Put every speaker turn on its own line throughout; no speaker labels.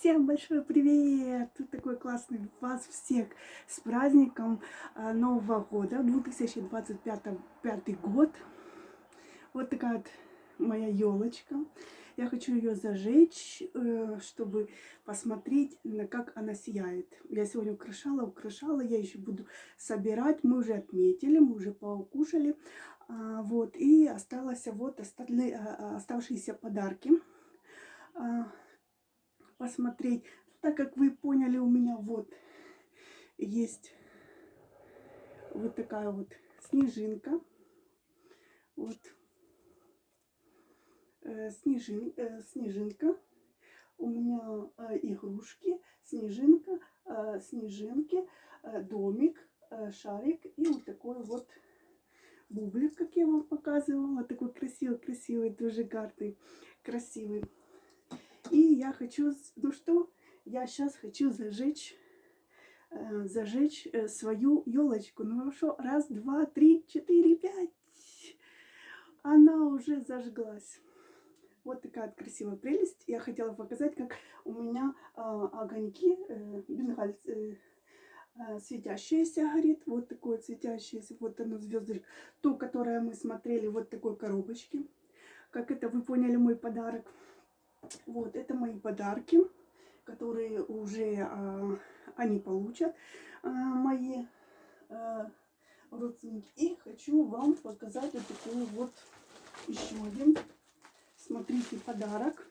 Всем большой привет! Тут такой классный вас всех с праздником а, Нового года, 2025 пятый год. Вот такая вот моя елочка. Я хочу ее зажечь, э, чтобы посмотреть, на как она сияет. Я сегодня украшала, украшала, я еще буду собирать. Мы уже отметили, мы уже поукушали. А, Вот, и осталось вот а, оставшиеся подарки а, посмотреть. Так как вы поняли, у меня вот есть вот такая вот снежинка. Вот э, снежин, э, снежинка. У меня э, игрушки, снежинка, снежинки, домик, шарик и вот такой вот бублик, как я вам показывала. Такой красивый-красивый, тоже гарный, красивый. И я хочу, ну что, я сейчас хочу зажечь, э, зажечь э, свою елочку. Ну что, раз, два, три, четыре, пять. Она уже зажглась. Вот такая красивая прелесть. Я хотела показать, как у меня а, огоньки, э, бенгаль, светящаяся горит. Вот такое светящееся, вот оно звездочка. То, которое мы смотрели вот такой коробочке. Как это вы поняли, мой подарок. Вот, это мои подарки, которые уже а, они получат, а, мои а, родственники. И хочу вам показать вот такой вот еще один. Смотрите, подарок.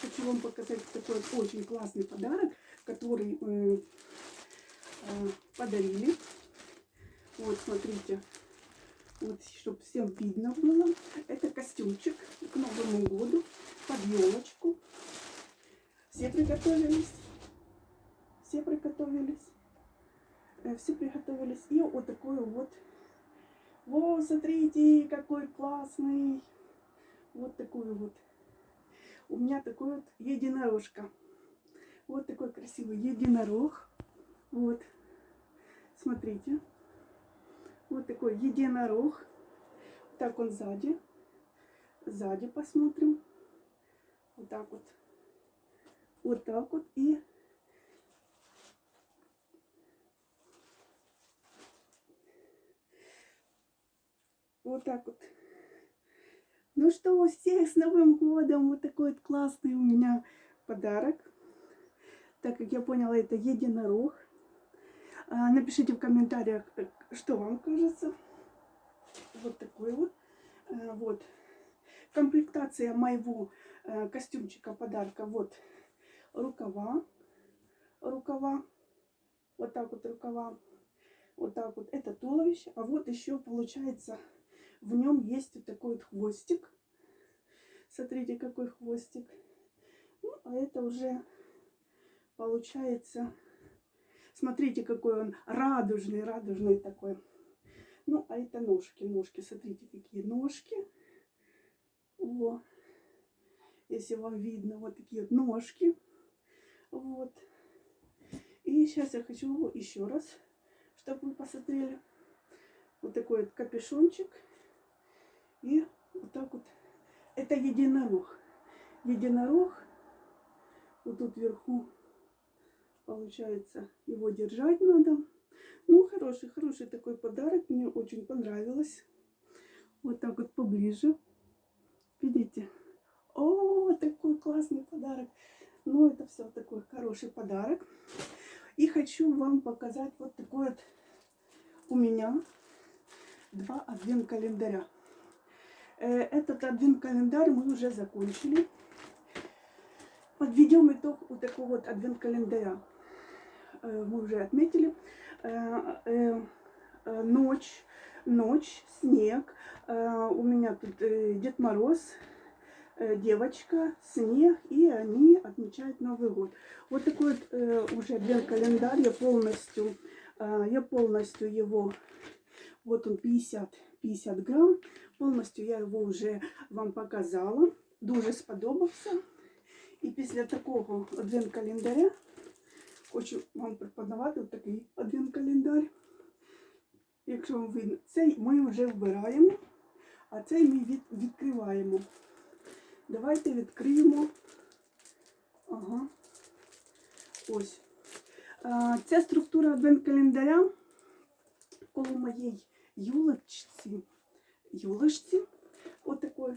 Хочу вам показать такой очень классный подарок, который э, э, подарили. Вот, смотрите. Вот, чтобы всем видно было. Это костюмчик к Новому году под елочку. Все приготовились. Все приготовились. Э, Все приготовились. И вот такой вот. Во, смотрите, какой классный. Вот такой вот. У меня такой вот единорожка. Вот такой красивый единорог. Вот. Смотрите. Вот такой единорог. Так он сзади. Сзади посмотрим. Вот так вот. Вот так вот. И вот так вот. Ну что, всех с Новым годом! Вот такой вот классный у меня подарок. Так как я поняла, это единорог. А, Напишите в комментариях, э, что вам кажется. Вот такой вот. Э, Вот. Комплектация моего э, костюмчика подарка. Вот рукава. Рукава. Вот так вот рукава. Вот так вот. Это туловище. А вот еще получается в нем есть вот такой вот хвостик. Смотрите, какой хвостик. Ну, а это уже получается... Смотрите, какой он радужный, радужный такой. Ну, а это ножки, ножки. Смотрите, какие ножки. Во. Если вам видно, вот такие вот ножки. Вот. И сейчас я хочу еще раз, чтобы вы посмотрели. Вот такой вот капюшончик. И вот так вот. Это единорог. Единорог. Вот тут вверху получается его держать надо. Ну, хороший, хороший такой подарок. Мне очень понравилось. Вот так вот поближе. Видите? О, такой классный подарок. Ну, это все такой хороший подарок. И хочу вам показать вот такой вот у меня два адвент-календаря. Э, Этот адвент-календарь мы уже закончили. Подведем итог у такого вот адвент-календаря. Э, Мы уже отметили. Э, э, Ночь, ночь, снег. У меня тут Дед Мороз, девочка, снег, и они отмечают Новый год. Вот такой вот уже адвент-календарь. Я полностью, я полностью его, вот он 50, 50 грамм. Полностью я его вже вам показала. Дуже сподобався. І після такого адвент-календаря хочу вам пропонувати такий адвент-календар. Якщо вам цей ми вже вбираємо, а цей ми від, відкриваємо. Давайте відкриємо. Ага. Ось. А, Ця структура адвент-календаря коло моєї юлочці, юлочці, отакої,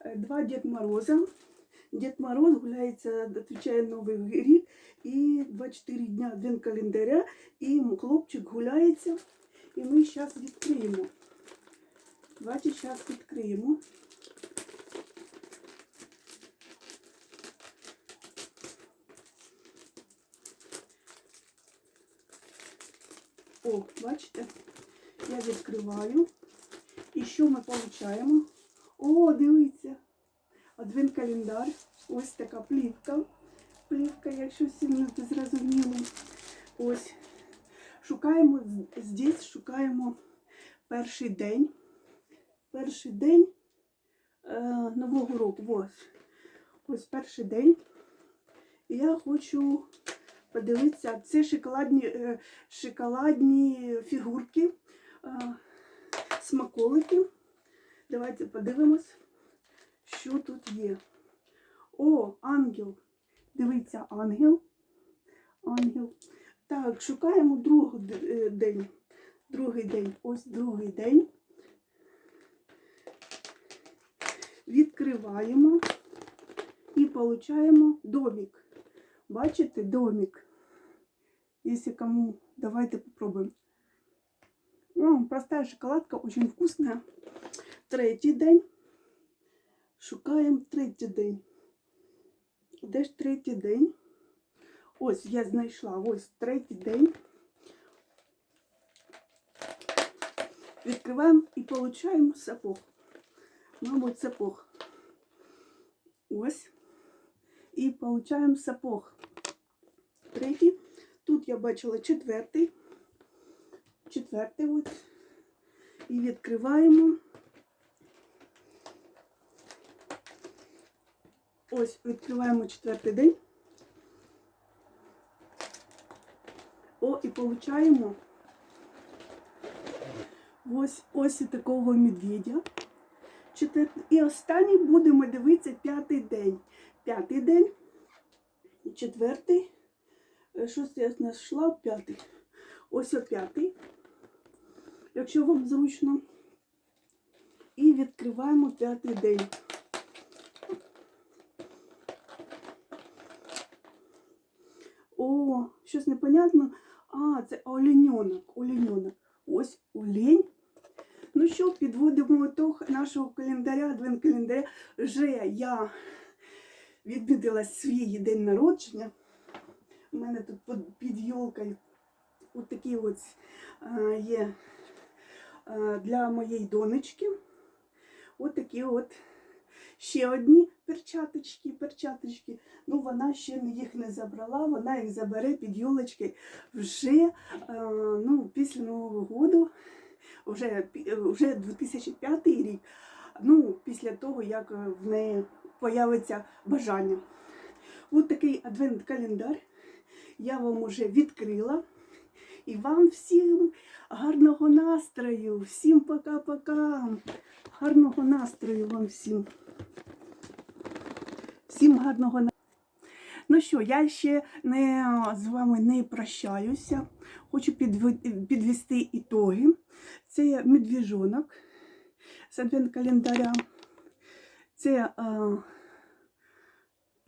е, два Дід Мороза. Дід Мороз гуляється, відповідає Новий рік і 24 дня адвент календаря, і хлопчик гуляється. І ми зараз відкриємо. Давайте зараз відкриємо. О, бачите? Я відкриваю. І що ми отримаємо? О, дивіться! Адвент календар. Ось така плівка. Плівка, якщо всім не зрозуміло. Ось. Шукаємо здесь, шукаємо перший день. Перший день е, Нового року. Ось. Ось перший день. І я хочу подивитися. Це шоколадні, е, шоколадні фігурки, е, смаколики. Давайте подивимось, що тут є. О, ангел. Дивіться, ангел. Ангел. Так, шукаємо другий е, день. Другий день. Ось другий день. Відкриваємо і получаємо домик. Бачите, домик. Если кому, давайте попробуем. О, простая шоколадка, очень вкусная. Третій день. Шукаємо третій день. Де ж третій день? Ось я знайшла. Ось третій день. Відкриваємо і получаємо сапог. Мабуть, сапог. Ось. І получаємо сапог. Третій. Тут я бачила четвертий. Четвертий от. І відкриваємо. Ось відкриваємо четвертий день. О, і получаємо ось ось і такого медведя. Четвертий. І останній будемо дивитися п'ятий день. П'ятий день, четвертий. Е, Щось я знайшла п'ятий. Ось о п'ятий. Якщо вам зручно. І відкриваємо п'ятий день. О, щось непонятно. А, це оленьонок. Оленьонок. Ось олень. Ну що, підводимо ітог нашого календаря, адвент календаря. Вже я відмітила свій день народження. У мене тут під- йолкою от такі от е, є е, для моєї донечки. От такі от ще одні перчаточки, перчаточки. Ну, вона ще їх не забрала, вона їх забере під йолочки вже е, ну, після Нового року, вже, вже 2005 рік, ну, після того, як е, в неї появиться бажання. Ось такий адвент-календар я вам уже відкрила. І вам всім гарного настрою. Всім пока-пока. Гарного настрою вам всім. Всім гарного настрою. Ну що, я ще не, з вами не прощаюся. Хочу підв- підвести ітоги. Це медвіжонок з адвент-календаря. Це е,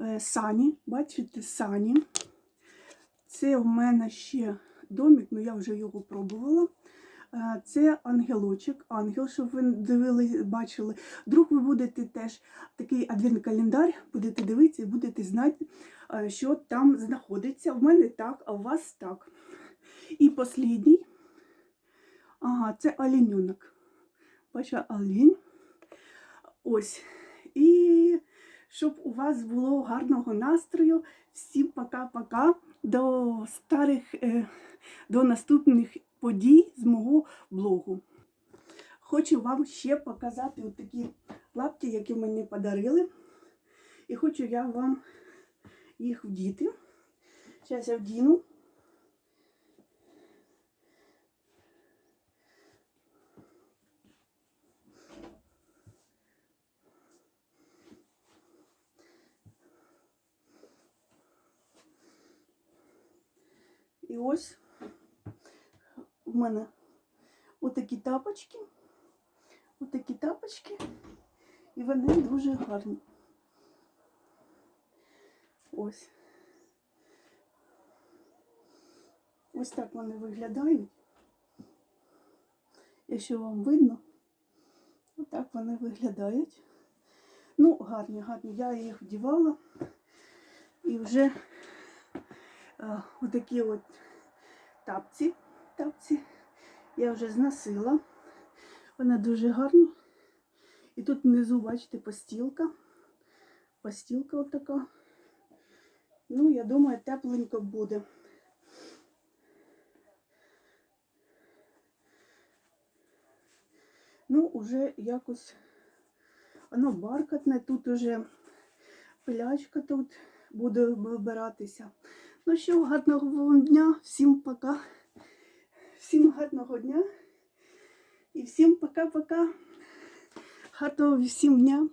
е, сані, бачите, сані. Це в мене ще домик, ну я вже його пробувала. Е, Це ангелочок, ангел, щоб ви дивились, бачили. Вдруг ви будете теж такий адвент-календар, будете дивитися і будете знати, е, що там знаходиться. В мене так, а у вас так. І останній, ага, це оленьонок. Бачу, олень. Ось. І щоб у вас було гарного настрою. Всім пока-пока. До старих, е, до наступних подій з мого блогу. Хочу вам ще показати такі лапті, які мені подарили. І хочу я вам їх вдіти. Зараз я вдіну. І ось в мене отакі тапочки. Отакі тапочки. І вони дуже гарні. Ось. Ось так вони виглядають. Якщо вам видно, отак вони виглядають. Ну, гарні, гарні. Я їх вдівала. І вже а, отакі от тапці, тапці я вже зносила. Вони дуже гарні. І тут внизу, бачите, постілка. Постілка отака. Ну, я думаю, тепленько буде. Ну, уже якось воно бархатне, тут уже пилячка тут буде вибиратися. Ну що, гарного вам дня, всім пока. Всім гарного дня. І всім пока-пока. Гарного всім дня.